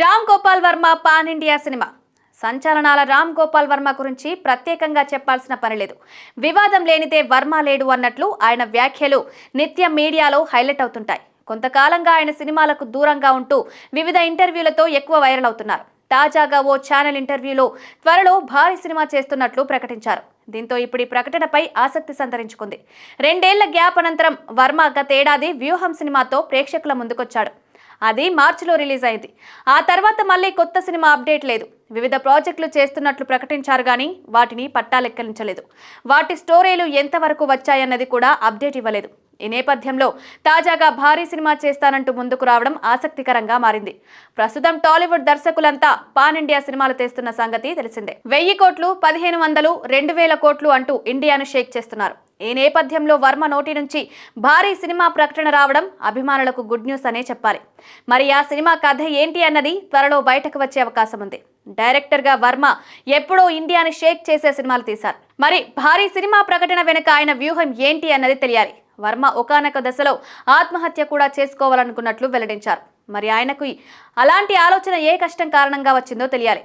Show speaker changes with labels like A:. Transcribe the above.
A: Ram Gopal Varma pan India cinema. సంచలనాల Ram Gopal Varma గురించి ప్రత్యేకంగా చెప్పాల్సిన పనిలేదు వివాదం లేనిదే వర్మ లేడు అన్నట్లు ఆయన వ్యాఖ్యలు నిత్యం మీడియాలో హైలైట్ అవుతుంటాయి. కొంతకాలంగా ఆయన సినిమాలకు దూరంగా ఉంటూ వివిధ ఇంటర్వ్యూలతో ఎక్కువ వైరల్ అవుతున్నారు. తాజాగా ఓ ఛానల్ ఇంటర్వ్యూలో త్వరలో భారీ సినిమా చేస్తున్నట్లు ప్రకటించారు. దీంతో ఇప్పుడు ఈ ప్రకటనపై ఆసక్తి సంతరించుకుంది. రెండేళ్ళ గ్యాప్ అనంతరం వర్మ గతేడాది వ్యూహం సినిమాతో ప్రేక్షకుల ముందుకొచ్చాడు. అది మార్చిలో రిలీజ్ అయింది. ఆ తర్వాత మళ్ళీ కొత్త సినిమా అప్డేట్ లేదు. వివిధ ప్రాజెక్టులు చేస్తున్నట్లు ప్రకటించారు కానీ వాటిని పట్టాలెక్కలించలేదు వాటి స్టోరీలు ఎంతవరకు వచ్చాయన్నది కూడా అప్డేట్ ఇవ్వలేదు. ఈ నేపథ్యంలో తాజాగా భారీ సినిమా చేస్తానంటూ ముందుకు రావడం ఆసక్తికరంగా మారింది. ప్రస్తుతం టాలీవుడ్ దర్శకులంతా పాన్ ఇండియా సినిమాలు తెస్తున్న సంగతి తెలిసిందే. వెయ్యి కోట్లు పదిహేను వందలు రెండు వేల కోట్లు అంటూ ఇండియాను షేక్ చేస్తున్నారు. ఈ నేపథ్యంలో వర్మ నోటి నుంచి భారీ సినిమా ప్రకటన రావడం అభిమానులకు గుడ్ న్యూస్ అనే చెప్పాలి. మరి ఆ సినిమా కథ ఏంటి అన్నది త్వరలో బయటకు వచ్చే అవకాశం ఉంది. డైరెక్టర్గా వర్మ ఎప్పుడో ఇండియాని షేక్ చేసే సినిమాలు తీశారు. మరి భారీ సినిమా ప్రకటన వెనుక ఆయన వ్యూహం ఏంటి అన్నది తెలియాలి. వర్మ ఒకనొక దశలో ఆత్మహత్య కూడా చేసుకోవాలనుకున్నట్లు వెల్లడించారు. మరి ఆయనకు అలాంటి ఆలోచన ఏ కష్టం కారణంగా వచ్చిందో తెలియాలి.